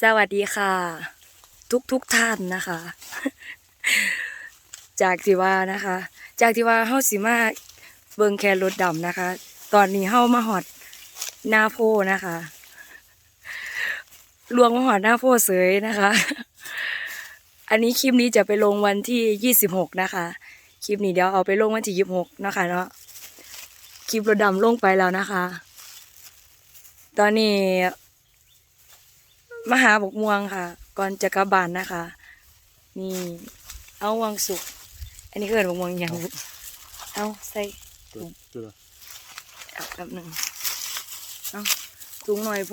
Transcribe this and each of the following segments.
สวัสดีค่ะ ทุกทุกท่านนะคะ จากที่ว่านะคะ จากที่ว่าเฮาสิมาเบิงแคนรถดำนะคะ ตอนนี้เฮามาหอดหน้าโพนะคะลวงมาหอดหน้าโพเสยนะคะ อันนี้คลิปนี้จะไปลงวันที่26นะคะ คลิปนี้เดี๋ยวเอาไปลงวันที่26นะคะเนาะคลิปรถดำลงไปแล้วนะคะ ตอนนี้ มาหาบกม่วงค่ะ ก่อนจะกลับบ้านนะคะ นี่ เอาวังสุก อันนี้ก็เกิดบกม่วงอย่างบุเอาใส่จุดจุดอะเอาแป๊บหนึ่งเอาถุงหน่อยโพ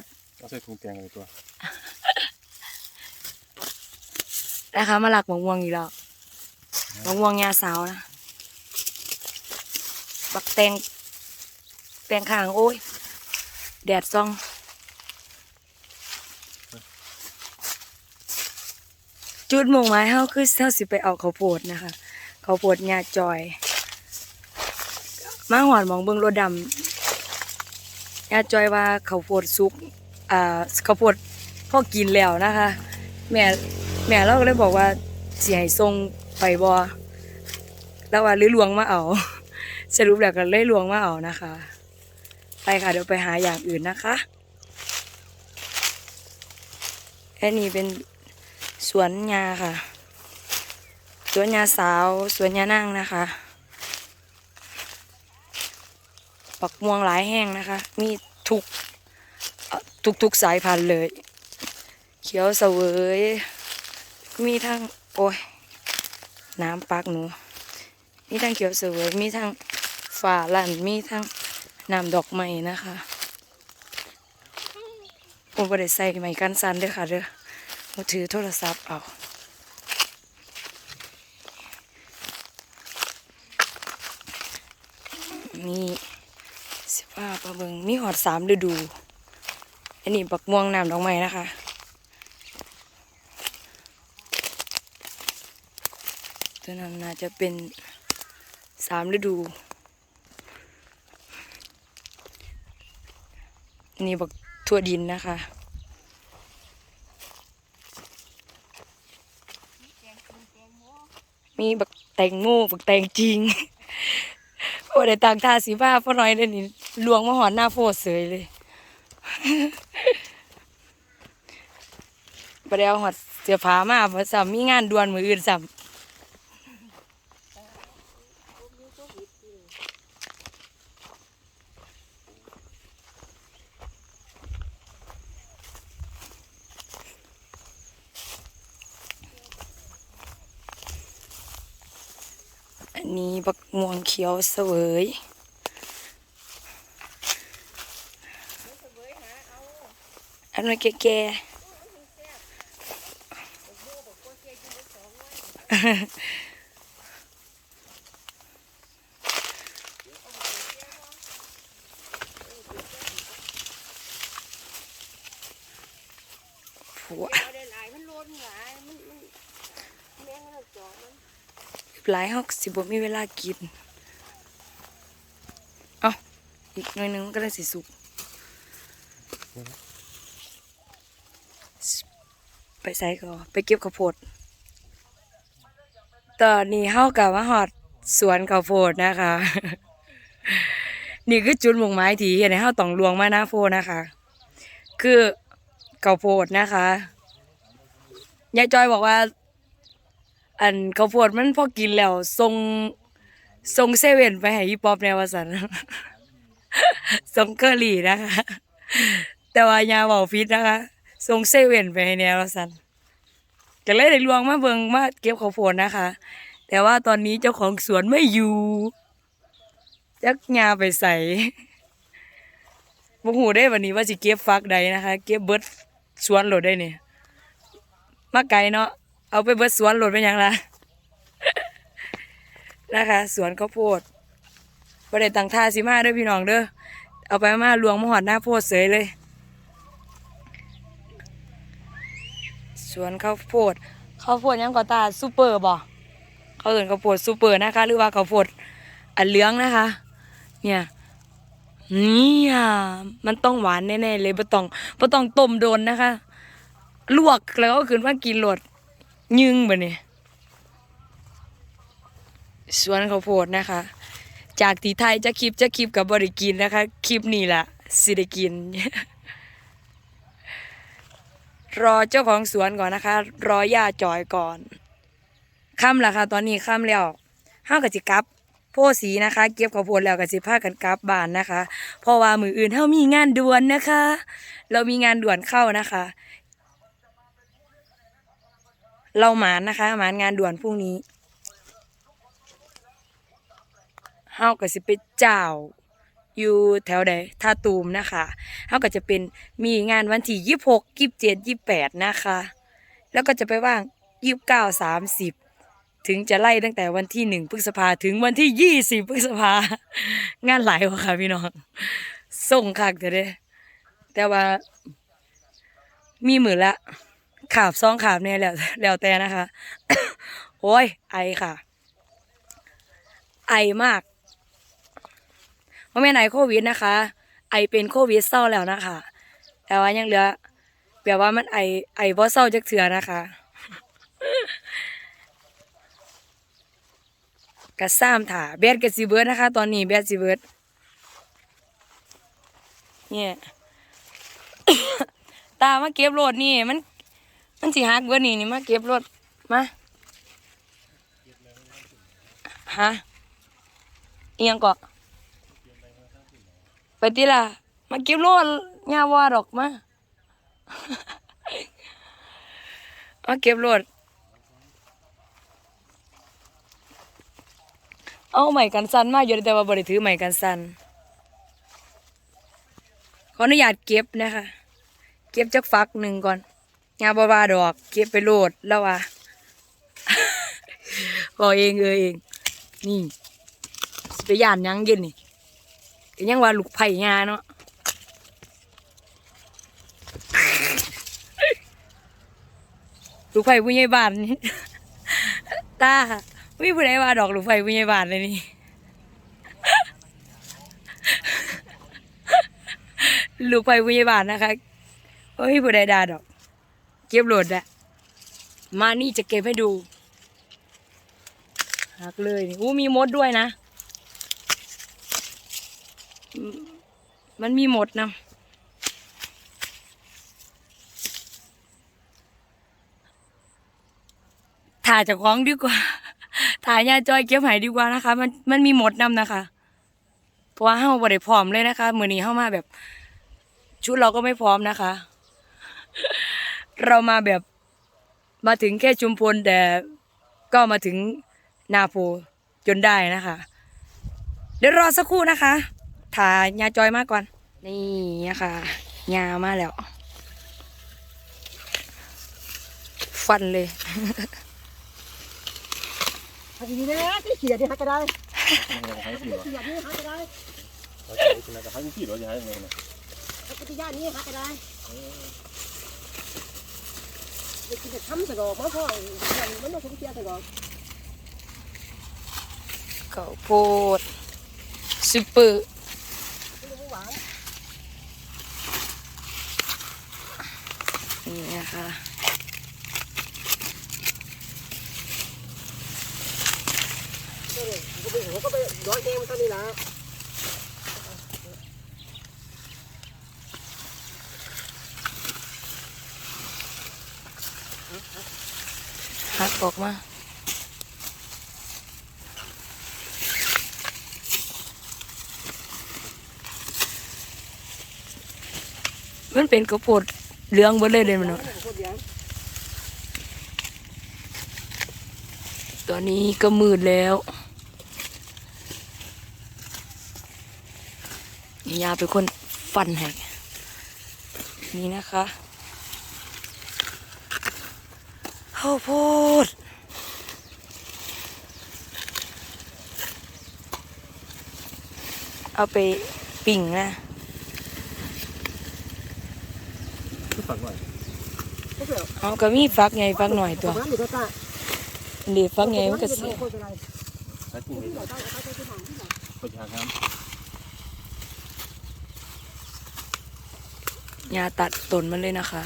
ดเอาใส่ถุงแกงเลยตัวนะคะมาหลักบกม่วงอีกแล้วบกม่วงยาสาวนะบักแตงแตงข้างโอ้ยแดดซอง จุดมงหมายเฮาคือเฮาสิไปเอาข้าวโพดนะคะข้าวโพดหญ้าจอย มาหอดมองเบิ่งรถดำหญ้าจอยว่าข้าวโพดสุกอ่าข้าวโพดพอกินแล้วนะคะ แม่แม่เราก็เลยบอกว่าสิให้ส่งไปบ่แล้วว่าหรือลวงมาเอาสรุปแล้วก็เลยลวงมาเอานะคะ ไปค่ะเดี๋ยวไปหาอย่างอื่นนะคะอันนี้เป็น สวนยาค่ะ สวนยาสาว สวนยานั่งนะคะ ปักม่วงหลายแห้งนะคะ มีทุกทุกทุกสายพันธุ์เลย เขียวเสวย มีทั้ง โอ้ย น้ำปักหนู มีทั้งเขียวเสวย มีทั้งฝ่าลั่น มีทั้งน้ำดอกไม้นะคะโอ้บ่ได้ใส่ไม้กันสันเด้อค่ะเด้อ มาถือโทรศัพท์เอานี่สิว่าปลาเบิงมีหอดสามฤดู อันนี้บักม่วงน้ำดอกไม้นะคะ ตัวนั้นน่าจะเป็นสามฤดู นี่บักทั่วดินนะคะ มีบักแตงโมบักแตงจริงโอ้ได้ต่างทาสีบ้าพ่อน้อยเดี๋ยวนี้ลวงมาหอนหน้าโฟดเสยเลยประเดี๋ยวหอดเสียผามาเพราะสามมีงานด่วนมืออื่นสาม นนี้บักม่วงเขียวเสวยอันนั้นแก่ๆผัวเอาได้ หลายหลายมันมันแมงมันจ่อมันหลายเฮาสิบ่มีเวลากิน เอาอีกหน่อยนึงก็ได้สิสุก ไปใส่ก็ไปเก็บข้าวโพด ตอนนี้เฮากลับมาฮอดสวนข้าวโพดนะคะ นี่คือจุดมุ่งหมายที่เห็นให้เฮาต้องลวงมาหน้าโพนะคะ คือข้าวโพดนะคะยายจอยบอกว่า อันข้าวโพดมันพอกินแล้วส่งส่งเซเว่นไปให้อีป๊อปแนวว่าสันส่งเคอรี่นะคะ แต่ว่ายาเบาฟิตนะคะส่งเซเว่นไปให้แนวว่าสันก็เลยได้ลวงมาเบิงมาเก็บข้าวโพดนะคะ แต่ว่าตอนนี้เจ้าของสวนไม่อยู่จักยาไปใส่บ่ฮู้ได้วันนี้ว่าสิเก็บฟักใดนะคะ เก็บเบิร์ดสวนโหลดได้เนี่ยมาไกลเนาะ เอาไปเบิดสวนโหลดไปหยังล่ะนะคะ สวนข้าวโพดประเด็ตังท่าสิมาเด้อพี่น้องเด้อเอาไปมาลวงมหอดหน้าโพดเสยเลย สวนข้าวโพดข้าวโพดยังก็ตาซูเปอร์บ่เขาเอินข้าวโพดซูเปอร์นะคะ หรือว่าข้าวโพดอันเหลืองนะคะ เนี่ยนี่ยมันต้องหวานแน่ๆเลยบ่ต้องบ่ต้องต้มโดนนะคะ ลวกแล้วก็ขึ้นมากินโหลด ยึงบ่เนี่ยสวนข้าวโพดนะคะ จากที่ไทยจะคลิปจะคลิปกับบริกินนะคะ คลิปนี้ล่ะสิได้กิน รอเจ้าของสวนก่อนนะคะ รอย่าจอยก่อนค่ำละค่ะ ตอนนี้ค่ำแล้วห้ากับจิกับโพสีนะคะ เก็บข้าวโพดแล้วกับสิพากันกลับบ้านนะคะ เพราะว่ามืออื่นเฮามีงานด่วนนะคะ เรามีงานด่วนเข้านะคะ เราหมานนะคะ หมานงานด่วนพรุ่งนี้เฮาก็สิไปเจ้าอยู่แถวใดท่าตูมนะคะเฮาก็จะเป็นมีงานวันที่ยี่หกยี่เจ็ดยี่แปดนะคะ แล้วก็จะไปว่างยี่เก้าสามสิบถึงจะไล่ตั้งแต่วันที่หนึ่งพฤษภาถึงวันที่ยี่สิบพฤษภางานหลายวะค่ะพี่น้อง ส่งคักเถอะเด้แต่ว่ามีหมื่นละ ขาบซองขาบเนี่ยแล้วแล้วแต่นะคะ โอ้ย ไอค่ะ ไอมากว่าแม่นไอโควิดนะคะ ไอเป็นโควิดเศร้าแล้วนะคะ แต่ว่ายังเหลือแปลว่ามันไอไอบ่เศร้าจักเถื่อนะคะกระซ้ำถ่าแบดกับซีเบิร์ดนะคะ ตอนนี้แบดซีเบิร์ดเนี่ยตามาเก็บรถนี่มัน มันสิหักเบิดนี่นี่มาเก็บรถมาฮะเอียงเกาะไปติล่ะมาเก็บรถยาว่าดอกมามาเก็บรถเอาใหม่กันสันมาอยู่แต่ว่าบริถือใหม่กันสันขออนุญาตเก็บนะคะ เก็บจักฟักหนึ่งก่อน งาบาบาดอก เก็บไปโหลดแล้วว่ะบอกเองเออเอง นี่สิไปย่านยังเย็นนี่ก็ยังว่าลูกไผ่งาเนาะลูกไผ่ผู้ใหญ่บ้านนี่ตาไม่ผู้ใดว่าดอกลูกไผ่ผู้ใหญ่บ้านเลยนี่ลูกไผ่ผู้ใหญ่บ้านนะคะโอ้ยผู้ใดด่าดอก เก็บโหลดอะมานี่จะเก็บให้ดูหักเลยนี่อู้มีมดด้วยนะ มันมีหมดนะถ่ายจากของดีกว่า ถ่ายยาจอยเก็บหายดีกว่านะคะ มันมันมีหมดนำนะคะ เพราะว่าเฮาบ่ได้พร้อมเลยนะคะ มือนี้เฮามาแบบ ชุดเราก็ไม่พร้อมนะคะ เรามาแบบมาถึงแค่ชุมพลแต่ก็มาถึงนาโพจนได้นะคะ เดี๋ยวรอสักครู่นะคะถ่ายยาจอยมาก่อน นี่นะคะยามาแล้ว ฟันเลยอันนี้นะที่เขียดนี่ฮะก็ได้ให้สี่วะเขียดนี่ฮะก็ได้เขาจะให้คุณนะให้สี่หรอจะให้ยังไงนะแล้วก็ที่ย่านนี้ฮะก็ได้ เด็กจะทำสะดอกมาพ่อมันต้องคุ้มเสียสะดอกข้าวโพดซุปเปอร์นนี่นะคะก็ไปหัวก็ไปร้อยเกมเท่านี้ละ กอกมามันเป็นข้าวโพดเหลืองหมดเลยเลยมันเนาะตรยังตอนนี้ก็มืดแล้วยาเป็นคนฟันให้นี่นะคะ ข้าวโพดเอาไปปิ่งนะฝังหน่อยก็เอาก็มีฟักไงฟักหน่อยตัวเดี๋ยวฟักไงมันก็เสียยาตัดต้นมันเลยนะคะ